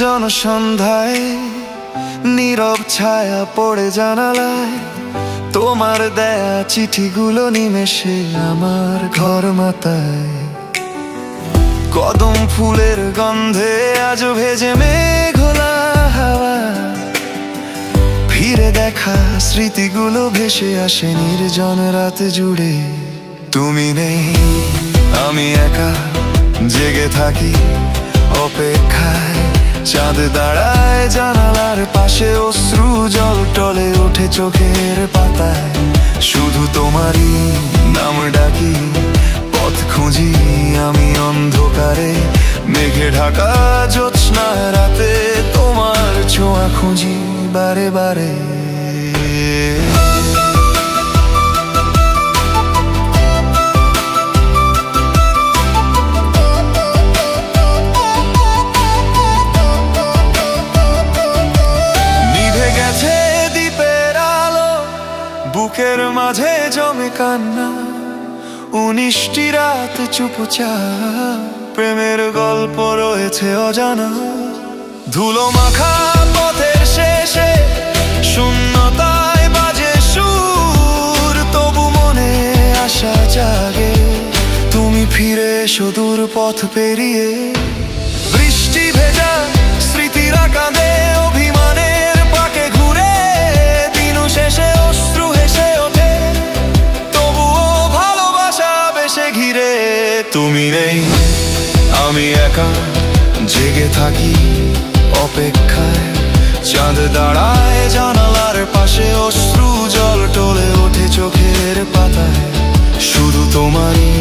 নির্জন সন্ধ্যায় নীরব ছায়া পড়ে জানালায় তোমার দেয়া চিঠিগুলো নিমেষে আমার ঘর মাতায় কদম ফুলের গন্ধে আজ ভেজে মেঘলা হাওয়া। ফিরে দেখা স্মৃতিগুলো ভেসে আসে নির্জন রাত জুড়ে। তুমি নেই, আমি একা, জেগে থাকি অপেক্ষায়। চাঁদ দাঁড়ায় জানালার পাশে অশ্রু জল টলে ওঠে চোখের পাতায়। শুধু তোমারই নাম ডাকি, পথ খুঁজি আমি অন্ধকারে। মেঘে ঢাকা জোৎস্না রাতে তোমার ছোঁয়া খুঁজি বারে বারে। বুকের মাঝে জমে কান্না। উনিশটি রাত চুপচাপ। প্রেমের গল্প রয়েছে অজানা। ধুলো মাখা পথের শেষে শূন্যতায় বাজে সুর। তবু মনে আশা জাগে, তুমি ফিরে এসো দূর পথ পেরিয়ে। বৃষ্টি ভেজা স্মৃতিরা কাঁদে তুমি নেই, আমি একা জেগে থাকি অপেক্ষায়। চাঁদ দাঁড়ায় জানালার পাশে, অশ্রু জল টলে ওঠে চোখের পাতায়। শুধু তোমারই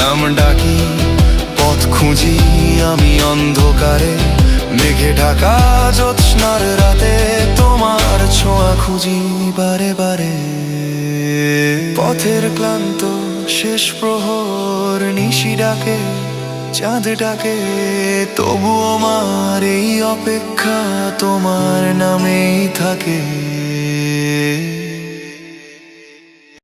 নাম ডাকি, পথ খুঁজি আমি অন্ধকারে। মেঘে ঢাকা জ্যোৎস্নার রাতে তোমার ছোঁয়া খুঁজি বারে বারে। পথের ক্লান্ত শেষ প্রহর নিশি ডাকে চাঁদ ডাকে তবু আমার এই অপেক্ষা তোমার নামেই থাকে।